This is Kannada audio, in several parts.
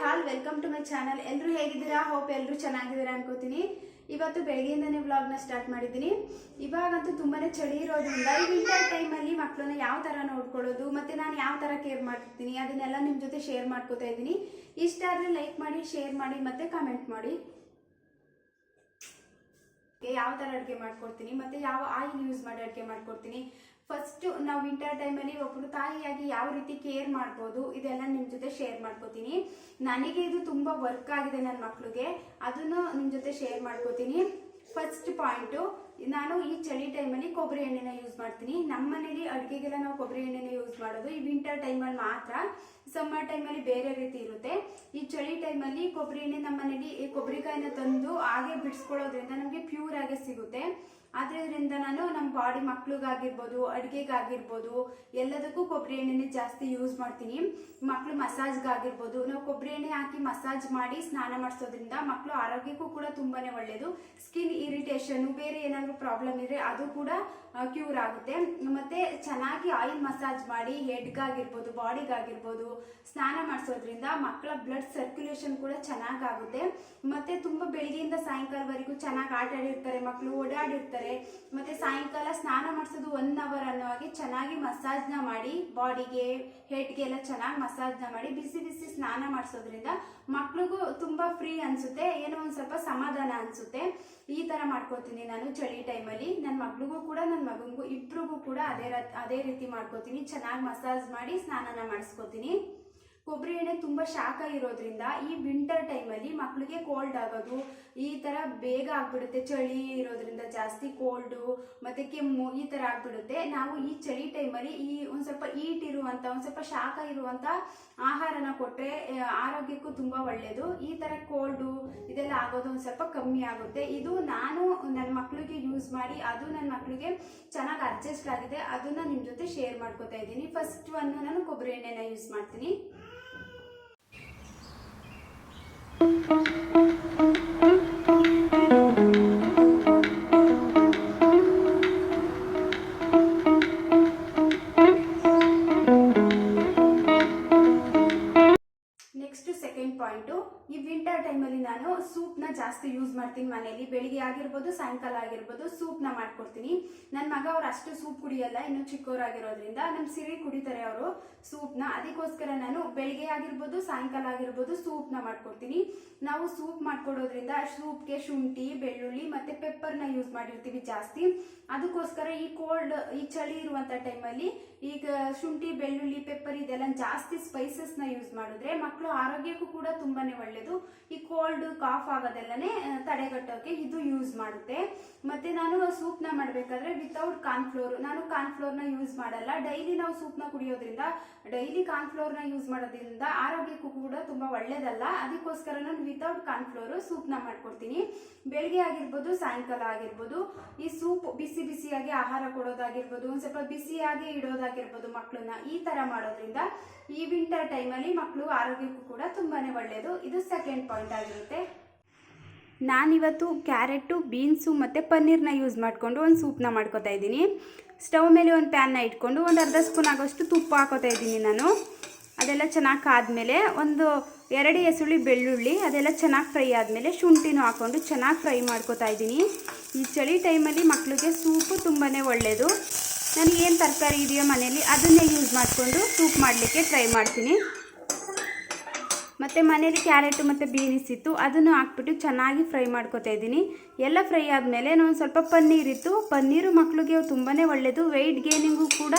Hall welcome to my channel ಎಲ್ಲರೂ ಹೇಗಿದ್ದೀರಾ? ಹೋಪ್ ಎಲ್ಲರೂ ಚೆನ್ನಾಗಿದ್ದೀರಾ ಅನ್ಕೋತೀನಿ. ಇವತ್ತು ಬೆಳಗ್ಗೆಯಿಂದನೇ ವ್ಲಾಗ್ನ ಸ್ಟಾರ್ಟ್ ಮಾಡಿದ್ದೀನಿ. ಇವಾಗಂತೂ ತುಂಬಾನೇ ಚಳಿ ಇರೋದ್ರಿಂದ ಈ ವಿಂಟರ್ ಟೈಮಲ್ಲಿ ಮಕ್ಕಳನ್ನ ಯಾವ ಥರ ನೋಡ್ಕೊಳ್ಳೋದು, ಮತ್ತೆ ನಾನು ಯಾವ ಥರ ಕೇರ್ ಮಾಡ್ತೀನಿ ಅದನ್ನೆಲ್ಲ ನಿಮ್ಮ ಜೊತೆ ಶೇರ್ ಮಾಡ್ಕೋತಾ ಇದ್ದೀನಿ. ಇಷ್ಟ ಆದರೆ ಲೈಕ್ ಮಾಡಿ ಶೇರ್ ಮಾಡಿ, ಮತ್ತೆ ಕಮೆಂಟ್ ಮಾಡಿ. ಯಾವ ಥರ ಅಡುಗೆ ಮಾಡ್ಕೊಡ್ತೀನಿ, ಮತ್ತೆ ಯಾವ ಆಯಿಲ್ ಯೂಸ್ ಮಾಡಿ ಅಡುಗೆ ಮಾಡ್ಕೊಡ್ತೀನಿ ಫಸ್ಟ್ ನಾವು ವಿಂಟರ್ ಟೈಮಲ್ಲಿ ಒಬ್ಬರು ತಾಯಿಯಾಗಿ ಯಾವ ರೀತಿ ಕೇರ್ ಮಾಡ್ಬೋದು, ಇದೆಲ್ಲ ನಿಮ್ಮ ಜೊತೆ ಶೇರ್ ಮಾಡ್ಕೋತೀನಿ. ನನಗೆ ಇದು ತುಂಬ ವರ್ಕ್ ಆಗಿದೆ ನನ್ನ ಮಕ್ಳಿಗೆ, ಅದನ್ನು ನಿಮ್ಮ ಜೊತೆ ಶೇರ್ ಮಾಡ್ಕೋತೀನಿ. ಫಸ್ಟ್ ಪಾಯಿಂಟು ನಾನು ಈ ಚಳಿ ಟೈಮಲ್ಲಿ ಕೊಬ್ಬರಿ ಎಣ್ಣೆನ ಯೂಸ್ ಮಾಡ್ತೀನಿ. ನಮ್ಮ ಮನೇಲಿ ಅಡುಗೆಗೆಲ್ಲ ನಾವು ಕೊಬ್ಬರಿ ಎಣ್ಣೆನ ಯೂಸ್ ಮಾಡೋದು. ಈ ವಿಂಟರ್ ಟೈಮಲ್ಲಿ ಮಾತ್ರ ಸಮ್ಮರ್ ಟೈಮಲ್ಲಿ ಬೇರೆ ರೀತಿ ಇರುತ್ತೆ. ಈ ಚಳಿ ಟೈಮಲ್ಲಿ ಕೊಬ್ಬರಿ ಎಣ್ಣೆ ನಮ್ಮ ಮನೇಲಿ ಈ ಕೊಬ್ಬರಿಕಾಯಿನ ತಂದು ಹಾಗೆ ಬಿಡಿಸ್ಕೊಳ್ಳೋದ್ರಿಂದ ನಮಗೆ ಪ್ಯೂರ್ ಆಗಿ ಸಿಗುತ್ತೆ. ಅದರಿಂದ ನಾನು ನಮ್ಮ ಬಾಡಿ ಮಕ್ಳಿಗಾಗಿರ್ಬೋದು, ಅಡುಗೆಗಾಗಿರ್ಬೋದು, ಎಲ್ಲದಕ್ಕೂ ಕೊಬ್ಬರಿ ಎಣ್ಣೆನೇ ಜಾಸ್ತಿ ಯೂಸ್ ಮಾಡ್ತೀನಿ. ಮಕ್ಕಳು ಮಸಾಜ್ಗಾಗಿರ್ಬೋದು ನಾವು ಕೊಬ್ಬರಿ ಎಣ್ಣೆ ಹಾಕಿ ಮಸಾಜ್ ಮಾಡಿ ಸ್ನಾನ ಮಾಡಿಸೋದ್ರಿಂದ ಮಕ್ಕಳು ಆರೋಗ್ಯಕ್ಕೂ ಕೂಡ ತುಂಬಾ ಒಳ್ಳೆಯದು ಸ್ಕಿನ್ ಇರಿಟೇಷನ್ ಬೇರೆ ಏನಾದರೂ ಪ್ರಾಬ್ಲಮ್ ಇದ್ರೆ ಅದು ಕೂಡ ಕ್ಯೂರ್ ಆಗುತ್ತೆ. ಮತ್ತೆ ಚೆನ್ನಾಗಿ ಆಯಿಲ್ ಮಸಾಜ್ ಮಾಡಿ ಹೆಡ್ಗಾಗಿರ್ಬೋದು ಬಾಡಿಗಾಗಿರ್ಬೋದು ಸ್ನಾನ ಮಾಡಿಸೋದ್ರಿಂದ ಮಕ್ಕಳ ಬ್ಲಡ್ ಸರ್ಕ್ಯುಲೇಷನ್ ಕೂಡ ಚೆನ್ನಾಗಾಗುತ್ತೆ. ಮತ್ತೆ ತುಂಬ ಬೆಳಿಗ್ಗೆಯಿಂದ ಸಾಯಂಕಾಲವರೆಗೂ ಚೆನ್ನಾಗಿ ಆಟ ಆಡಿರ್ತಾರೆ ಮಕ್ಕಳು ಓಡಾಡಿರ್ತಾರೆ. ಮತ್ತೆ ಸಾಯಂಕಾಲ ಸ್ನಾನ ಮಾಡಿಸೋದು ಒನ್ ಅವರ್ ಅನ್ನೋ ಹಾಗೆ ಚೆನ್ನಾಗಿ ಮಸಾಜ್ನ ಮಾಡಿ, ಬಾಡಿಗೆ ಹೆಡ್ಗೆ ಎಲ್ಲ ಚೆನ್ನಾಗಿ ಮಸಾಜ್ನ ಮಾಡಿ ಬಿಸಿ ಬಿಸಿ ಸ್ನಾನ ಮಾಡಿಸೋದ್ರಿಂದ ಮಕ್ಳಿಗೂ ತುಂಬ ಫ್ರೀ ಅನ್ಸುತ್ತೆ. ಏನೋ ಒಂದು ಸ್ವಲ್ಪ ಸಮಾಧಾನ ಅನ್ಸುತ್ತೆ. ಈ ಥರ ಮಾಡ್ಕೋತೀನಿ ನಾನು ಚಳಿ ಟೈಮಲ್ಲಿ ನನ್ನ ಮಗಳಿಗೂ ಕೂಡ ನನ್ನ ಮಗನಿಗೂ ಇಬ್ರಿಗೂ ಕೂಡ ಅದೇ ಅದೇ ರೀತಿ ಮಾಡ್ಕೋತೀನಿ. ಚೆನ್ನಾಗಿ ಮಸಾಜ್ ಮಾಡಿ ಸ್ನಾನನ ಮಾಡಿಸ್ಕೋತೀನಿ. ಕೊಬ್ಬರಿ ಎಣ್ಣೆ ತುಂಬ ಶಾಖ ಇರೋದ್ರಿಂದ ಈ ವಿಂಟರ್ ಟೈಮಲ್ಲಿ ಮಕ್ಕಳಿಗೆ ಕೋಲ್ಡ್ ಆಗೋದು, ಈ ಥರ ಬೇಗ ಆಗ್ಬಿಡುತ್ತೆ, ಚಳಿ ಇರೋದ್ರಿಂದ ಜಾಸ್ತಿ ಕೋಲ್ಡು ಮತ್ತು ಕೆಮ್ಮು ಈ ಥರ ಆಗ್ಬಿಡುತ್ತೆ. ನಾವು ಈ ಚಳಿ ಟೈಮಲ್ಲಿ ಈ ಒಂದು ಸ್ವಲ್ಪ ಈಟ್ ಇರುವಂಥ ಒಂದು ಸ್ವಲ್ಪ ಶಾಖ ಇರುವಂಥ ಆಹಾರನ ಕೊಟ್ಟರೆ ಆರೋಗ್ಯಕ್ಕೂ ತುಂಬ ಒಳ್ಳೆಯದು ಈ ಥರ ಕೋಲ್ಡು ಇದೆಲ್ಲ ಆಗೋದು ಒಂದು ಸ್ವಲ್ಪ ಕಮ್ಮಿ ಆಗುತ್ತೆ. ಇದು ನಾನು ನನ್ನ ಮಕ್ಕಳಿಗೆ ಯೂಸ್ ಮಾಡಿ, ಅದು ನನ್ನ ಮಕ್ಕಳಿಗೆ ಚೆನ್ನಾಗಿ ಅಡ್ಜಸ್ಟ್ ಆಗಿದೆ. ಅದನ್ನ ನಿಮ್ಮ ಜೊತೆ ಶೇರ್ ಮಾಡ್ಕೋತಾ ಇದ್ದೀನಿ. ಫಸ್ಟ್ ಒಂದು ನಾನು ಕೊಬ್ಬರಿ ಎಣ್ಣೆನ ಯೂಸ್ ಮಾಡ್ತೀನಿ. Thank you. Next second point ಈ ವಿಂಟರ್ ಟೈಮಲ್ಲಿ ನಾನು ಸೂಪ್ನ ಜಾಸ್ತಿ ಯೂಸ್ ಮಾಡ್ತೀನಿ ಮನೆಯಲ್ಲಿ. ಬೆಳಿಗ್ಗೆ ಆಗಿರ್ಬೋದು, ಸಾಯಂಕಾಲ ಆಗಿರ್ಬೋದು ಸೂಪ್ನ ಮಾಡ್ಕೊಡ್ತೀನಿ. ನನ್ನ ಮಗ ಅವ್ರು ಅಷ್ಟು ಸೂಪ್ ಕುಡಿಯಲ್ಲ, ಇನ್ನು ಚಿಕ್ಕವರಾಗಿರೋದ್ರಿಂದ ನಮ್ಮ ಸಿರಿ ಕುಡಿತಾರೆ ಅವರು ಸೂಪ್ನ ಅದಕ್ಕೋಸ್ಕರ ನಾನು ಬೆಳಿಗ್ಗೆ ಆಗಿರ್ಬೋದು, ಸಾಯಂಕಾಲ ಆಗಿರ್ಬೋದು ಸೂಪ್ನ ಮಾಡ್ಕೊಡ್ತೀನಿ. ನಾವು ಸೂಪ್ ಮಾಡ್ಕೊಡೋದ್ರಿಂದ ಸೂಪ್ಗೆ ಶುಂಠಿ, ಬೆಳ್ಳುಳ್ಳಿ ಮತ್ತೆ ಪೆಪ್ಪರ್ನ ಯೂಸ್ ಮಾಡಿರ್ತೀವಿ ಜಾಸ್ತಿ. ಅದಕ್ಕೋಸ್ಕರ ಈ ಕೋಲ್ಡ್ ಈ ಚಳಿ ಇರುವಂತ ಟೈಮಲ್ಲಿ ಈಗ ಶುಂಠಿ, ಬೆಳ್ಳುಳ್ಳಿ ಪೆಪ್ಪರ್ ಇದೆಲ್ಲ ಜಾಸ್ತಿ ಸ್ಪೈಸಸ್ನ ಯೂಸ್ ಮಾಡಿದ್ರೆ ಮಕ್ಕಳು ಆರೋಗ್ಯಕ್ಕೂ ಕೂಡ ತುಂಬಾನೇ ಒಳ್ಳೆಯದು ಈ ಕೋಲ್ಡ್ ಕಾಫ್ ಆಗೋದೆಲ್ಲನೇ ತಡೆಗಟ್ಟೋಕೆ ಇದು ಯೂಸ್ ಮಾಡುತ್ತೆ. ಮತ್ತೆ ನಾನು ಸೂಪ್ನ ಮಾಡಬೇಕಾದ್ರೆ ವಿತೌಟ್ ಕಾರ್ನ್ಫ್ಲೋರ್ ನಾನು ಕಾರ್ನ್ಫ್ಲೋರ್ನ ಯೂಸ್ ಮಾಡಲ್ಲ. ಡೈಲಿ ನಾವು ಸೂಪ್ನ ಕುಡಿಯೋದ್ರಿಂದ ಡೈಲಿ ಕಾರ್ನ್ಫ್ಲೋರ್ನ ಯೂಸ್ ಮಾಡೋದ್ರಿಂದ ಆರೋಗ್ಯಕ್ಕೂ ಕೂಡ ತುಂಬಾ ಒಳ್ಳೇದಲ್ಲ. ಅದಕ್ಕೋಸ್ಕರ ನಾನು ವಿತೌಟ್ ಕಾರ್ನ್ಫ್ಲೋರ್ ಸೂಪ್ನ ಮಾಡ್ಕೊಡ್ತೀನಿ. ಬೆಳಗ್ಗೆ ಆಗಿರ್ಬೋದು, ಸಾಯಂಕಾಲ ಆಗಿರ್ಬೋದು, ಈ ಸೂಪ್ ಬಿಸಿ ಬಿಸಿಯಾಗಿ ಆಹಾರ ಕೊಡೋದಾಗಿರ್ಬೋದು, ಒಂದು ಸ್ವಲ್ಪ ಬಿಸಿಯಾಗಿ ಇಡೋದಾಗಿರ್ಬೋದು ಮಕ್ಕಳನ್ನ ಈ ತರ ಮಾಡೋದ್ರಿಂದ ಈ ವಿಂಟರ್ ಟೈಮಲ್ಲಿ ಮಕ್ಕಳು ಆರೋಗ್ಯಕ್ಕೂ ಕೂಡ ತುಂಬಾ ಒಳ್ಳೆಯದು ಇದು ಸೆಕೆಂಡ್ ಪಾಯಿಂಟ್ ಆಗಿರುತ್ತೆ. ನಾನಿವತ್ತು ಕ್ಯಾರೆಟು ಬೀನ್ಸು ಮತ್ತು ಪನ್ನೀರ್ನ ಯೂಸ್ ಮಾಡಿಕೊಂಡು ಒಂದು ಸೂಪ್ನ ಮಾಡ್ಕೋತಾ ಇದ್ದೀನಿ. ಸ್ಟವ್ ಮೇಲೆ ಒಂದು ಪ್ಯಾನ್ನ ಇಟ್ಕೊಂಡು ಒಂದು ಅರ್ಧ ಸ್ಪೂನ್ ಆಗೋಷ್ಟು ತುಪ್ಪ ಹಾಕೋತಾ ಇದ್ದೀನಿ ನಾನು. ಅದೆಲ್ಲ ಚೆನ್ನಾಗಿ ಕಾದಮೇಲೆ ಒಂದು ಎರಡು ಎಸುಳಿ ಬೆಳ್ಳುಳ್ಳಿ, ಅದೆಲ್ಲ ಚೆನ್ನಾಗಿ ಫ್ರೈ ಆದಮೇಲೆ ಶುಂಠಿನೂ ಹಾಕ್ಕೊಂಡು ಚೆನ್ನಾಗಿ ಫ್ರೈ ಮಾಡ್ಕೋತಾ ಇದ್ದೀನಿ. ಈ ಚಳಿ ಟೈಮಲ್ಲಿ ಮಕ್ಕಳಿಗೆ ಸೂಪು ತುಂಬಾ ಒಳ್ಳೆಯದು ನನಗೇನು ತರಕಾರಿ ಇದೆಯೋ ಮನೆಯಲ್ಲಿ ಅದನ್ನೇ ಯೂಸ್ ಮಾಡಿಕೊಂಡು ಸೂಪ್ ಮಾಡಲಿಕ್ಕೆ ಟ್ರೈ ಮಾಡ್ತೀನಿ. ಮತ್ತು ಮನೇಲಿ ಕ್ಯಾರೆಟು ಮತ್ತು ಬೀನ್ಸ್ ಇತ್ತು, ಅದನ್ನು ಹಾಕ್ಬಿಟ್ಟು ಚೆನ್ನಾಗಿ ಫ್ರೈ ಮಾಡ್ಕೋತಾ ಇದ್ದೀನಿ. ಎಲ್ಲ ಫ್ರೈ ಆದಮೇಲೆ ನಾನು ಸ್ವಲ್ಪ ಪನ್ನೀರ್ ಇತ್ತು. ಪನ್ನೀರು ಮಕ್ಕಳಿಗೆ ತುಂಬಾ ಒಳ್ಳೆಯದು ವೆಯ್ಟ್ ಗೇನಿಂಗು ಕೂಡ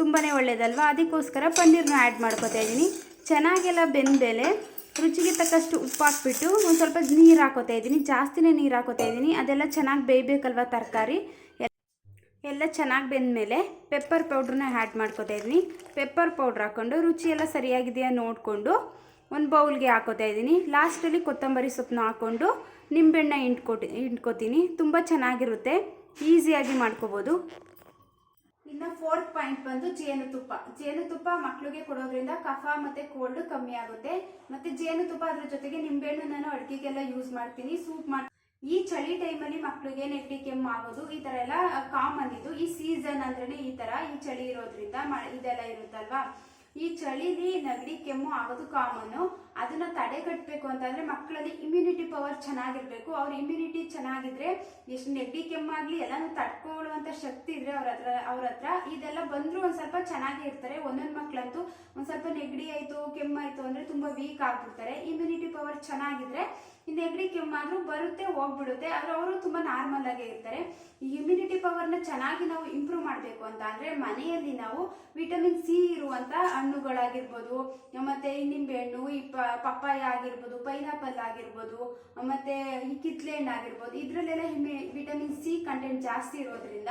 ತುಂಬಾ ಒಳ್ಳೆಯದಲ್ವ ಅದಕ್ಕೋಸ್ಕರ ಪನ್ನೀರ್ನ ಆ್ಯಡ್ ಮಾಡ್ಕೊತಾ ಇದ್ದೀನಿ. ಚೆನ್ನಾಗೆಲ್ಲ ಬೆಂದಮೇಲೆ ರುಚಿಗೆ ತಕ್ಕಷ್ಟು ಉಪ್ಪು ಹಾಕ್ಬಿಟ್ಟು ಒಂದು ಸ್ವಲ್ಪ ನೀರು ಹಾಕೋತಾ ಇದ್ದೀನಿ. ಜಾಸ್ತಿನೇ ನೀರು ಹಾಕೋತಾ ಇದ್ದೀನಿ. ಅದೆಲ್ಲ ಚೆನ್ನಾಗಿ ಬೇಯಬೇಕಲ್ವ ತರಕಾರಿ? ಎಲ್ಲ ಚೆನ್ನಾಗಿ ಬೆಂದಮೇಲೆ ಪೆಪ್ಪರ್ ಪೌಡ್ರನ್ನ ಆ್ಯಡ್ ಮಾಡ್ಕೋತಾ ಇದ್ದೀನಿ. ಪೆಪ್ಪರ್ ಪೌಡ್ರ್ ಹಾಕ್ಕೊಂಡು ರುಚಿ ಎಲ್ಲ ಸರಿಯಾಗಿದೆಯಾ ನೋಡಿಕೊಂಡು ಒಂದು ಬೌಲ್ಗೆ ಹಾಕೋತಾ ಇದ್ದೀನಿ. ಲಾಸ್ಟಲ್ಲಿ ಕೊತ್ತಂಬರಿ ಸೊಪ್ಪನ್ನ ಹಾಕ್ಕೊಂಡು ನಿಂಬೆಹಣ್ಣ ಇಂಟ್ಕೊಟ್ಟು ಇಂಟ್ಕೋತೀನಿ ತುಂಬ ಚೆನ್ನಾಗಿರುತ್ತೆ. ಈಸಿಯಾಗಿ ಮಾಡ್ಕೋಬೋದು. ಇನ್ನು ಫೋರ್ತ್ ಪಾಯಿಂಟ್ ಬಂದು ಜೇನುತುಪ್ಪ. ಜೇನುತುಪ್ಪ ಮಕ್ಕಳಿಗೆ ಕೊಡೋದ್ರಿಂದ ಕಫ ಮತ್ತೆ ಕೋಲ್ಡ್ ಕಮ್ಮಿ ಆಗುತ್ತೆ. ಮತ್ತೆ ಜೇನುತುಪ್ಪ ಅದ್ರ ಜೊತೆಗೆ ನಿಂಬೆಹಣ್ಣು ನಾನು ಅಡುಗೆಗೆಲ್ಲ ಯೂಸ್ ಮಾಡ್ತೀನಿ. ಸೂಪ್ ಮಾಡಿ ಈ ಚಳಿ ಟೈಮಲ್ಲಿ ಮಕ್ಕಳಿಗೆ ನೆಗಡಿ, ಕೆಮ್ಮು ಆಗೋದು, ಈ ಥರ ಎಲ್ಲ ಕಾಮನ್ ಇದು. ಈ ಸೀಸನ್ ಅಂದ್ರೆ ಈ ಥರ ಈ ಚಳಿ ಇರೋದ್ರಿಂದ ಇದೆಲ್ಲ ಇರುತ್ತಲ್ವಾ? ಈ ಚಳಿಲಿ ನೆಗಡಿ, ಕೆಮ್ಮು ಆಗೋದು ಕಾಮನ್ನು ಅದನ್ನ ತಡೆಗಟ್ಟಬೇಕು ಅಂತಂದ್ರೆ ಮಕ್ಕಳಲ್ಲಿ ಇಮ್ಯುನಿಟಿ ಪವರ್ ಚೆನ್ನಾಗಿರ್ಬೇಕು. ಅವ್ರ ಇಮ್ಯುನಿಟಿ ಚೆನ್ನಾಗಿದ್ರೆ ಎಷ್ಟು ನೆಗಡಿ ಕೆಮ್ಮಾಗ್ಲಿ ಎಲ್ಲಾನು ತಡ್ಕೊಳ್ಳುವಂತ ಶಕ್ತಿ ಇದ್ರೆ ಅವ್ರ ಹತ್ರ ಅವ್ರ ಹತ್ರ ಇದೆಲ್ಲ ಬಂದ್ರು ಒಂದ್ ಸ್ವಲ್ಪ ಚೆನ್ನಾಗೇ ಇರ್ತಾರೆ. ಒಂದೊಂದ್ ಮಕ್ಳಂತೂ ಒಂದ್ ಸ್ವಲ್ಪ ನೆಗಡಿ ಆಯ್ತು ಕೆಮ್ಮಾಯ್ತು ಅಂದ್ರೆ ತುಂಬಾ ವೀಕ್ ಆಗ್ಬಿಡ್ತಾರೆ. ಇಮ್ಯುನಿಟಿ ಪವರ್ ಚೆನ್ನಾಗಿದ್ರೆ ಈ ನೆಗಡಿ ಕೆಮ್ಮಾದ್ರೂ ಬರುತ್ತೆ, ಹೋಗ್ಬಿಡುತ್ತೆ. ಆದ್ರೆ ಅವರು ತುಂಬಾ ನಾರ್ಮಲ್ ಆಗೇ ಇರ್ತಾರೆ. ಈ ಇಮ್ಯುನಿಟಿ ಪವರ್ನ ಚೆನ್ನಾಗಿ ನಾವು ಇಂಪ್ರೂವ್ ಮಾಡಬೇಕು ಅಂತ ಅಂದರೆ ಮನೆಯಲ್ಲಿ ನಾವು ವಿಟಮಿನ್ ಸಿ ಇರುವಂತ ಹಣ್ಣುಗಳಾಗಿರ್ಬೋದು, ಮತ್ತೆ ನಿಂಬೆ ಹಣ್ಣು ಈ ಪಪ್ಪಾಯ ಆಗಿರ್ಬೋದು ಪೈನಾಪಲ್ ಆಗಿರ್ಬೋದು, ಮತ್ತೆ ಈ ಕಿತ್ಲೆ ಹಣ್ಣು ಆಗಿರ್ಬೋದು, ಇದ್ರಲ್ಲೆಲ್ಲ ವಿಟಮಿನ್ ಸಿ ಕಂಟೆಂಟ್ ಜಾಸ್ತಿ ಇರೋದ್ರಿಂದ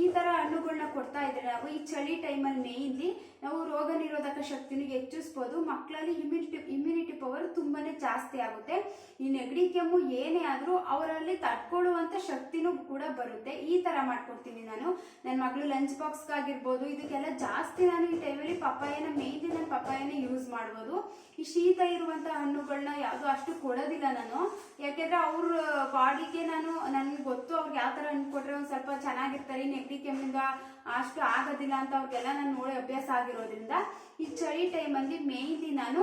ಈ ತರ ಹಣ್ಣುಗಳನ್ನ ಕೊಡ್ತಾ ಇದ್ರೆ ನಾವು ಈ ಚಳಿ ಟೈಮಲ್ಲಿ ಮೇಯ್ಲಿ ನಾವು ರೋಗ ನಿರೋಧಕ ಶಕ್ತಿನಿಗೆ ಹೆಚ್ಚಿಸ್ಬೋದು. ಮಕ್ಕಳಲ್ಲಿ ಇಮ್ಯುನಿಟಿ ಇಮ್ಯುನಿಟಿ ಪವರ್ ತುಂಬಾನೇ ಜಾಸ್ತಿ ಆಗುತ್ತೆ. ಈ ನೆಗಡಿ ಕೆಮ್ಮು ಏನೇ ಆದ್ರೂ ಅವರಲ್ಲಿ ತಟ್ಕೊಳ್ಳುವಂಥ ಶಕ್ತಿನೂ ಕೂಡ ಬರುತ್ತೆ. ಈ ತರ ಮಾಡ್ಕೊಡ್ತೀನಿ ನಾನು. ನನ್ನ ಮಗಳು ಲಂಚ್ ಬಾಕ್ಸ್ ಆಗಿರ್ಬೋದು ಇದಕ್ಕೆಲ್ಲ ಜಾಸ್ತಿ ನಾನು ಈ ಟೈಮಲ್ಲಿ ಪಪ್ಪಾಯನ ಮೇಯ್ನ್ಲಿ ನಾನು ಪಪ್ಪಾಯನ ಯೂಸ್ ಮಾಡ್ಬೋದು. ಈ ಶೀತ ಇರುವಂತ ಹಣ್ಣುಗಳನ್ನ ಯಾವುದು ಅಷ್ಟು ಕೊಡೋದಿಲ್ಲ ನಾನು. ಯಾಕೆಂದ್ರೆ ಅವ್ರ ಬಾಡಿಗೆ ನಾನು, ನನಗೆ ಗೊತ್ತು ಅವ್ರಿಗೆ ಯಾವ ತರ ಹಣ್ಣು ಕೊಟ್ರೆ ಒಂದ್ ಸ್ವಲ್ಪ ಚೆನ್ನಾಗಿರ್ತಾರೆ. ಈ ನೆಗಡಿ ಕೆಮ್ಮಿಂದ ಅಷ್ಟು ಆಗೋದಿಲ್ಲ ಅಂತ ಅವ್ರಿಗೆಲ್ಲ ನಾನು ನೋಡಿ ಅಭ್ಯಾಸ ಆಗಿರೋದ್ರಿಂದ ಈ ಚಳಿ ಟೈಮಲ್ಲಿ ಮೇಯ್ನ್ಲಿ ನಾನು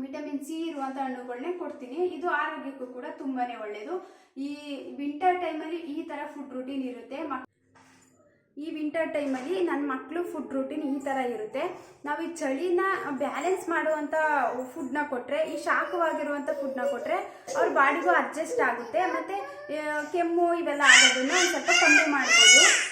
ವಿಟಮಿನ್ ಸಿ ಇರುವಂತ ಹಣ್ಣುಗಳನ್ನೇ ಕೊಡ್ತೀನಿ. ಇದು ಆರೋಗ್ಯಕ್ಕೂ ಕೂಡ ತುಂಬಾನೇ ಒಳ್ಳೆಯದು ಈ ವಿಂಟರ್ ಟೈಮಲ್ಲಿ ಈ ತರ ಫುಡ್ ರೂಟೀನ್ ಇರುತ್ತೆ. ಮಕ್- ಈ ವಿಂಟರ್ ಟೈಮಲ್ಲಿ ನನ್ನ ಮಕ್ಕಳು ಫುಡ್ ರೂಟೀನ್ ಈ ಥರ ಇರುತ್ತೆ. ನಾವು ಈ ಚಳಿನ ಬ್ಯಾಲೆನ್ಸ್ ಮಾಡುವಂಥ ಫುಡ್ನ ಕೊಟ್ಟರೆ ಈ ಶಾಖವಾಗಿರುವಂಥ ಫುಡ್ನ ಕೊಟ್ಟರೆ ಅವ್ರ ಬಾಡಿಗೂ ಅಡ್ಜಸ್ಟ್ ಆಗುತ್ತೆ. ಮತ್ತು ಕೆಮ್ಮು ಇವೆಲ್ಲ ಆಗೋದನ್ನು ಒಂದು ಸ್ವಲ್ಪ ಕಮ್ಮಿ ಮಾಡ್ಬೋದು.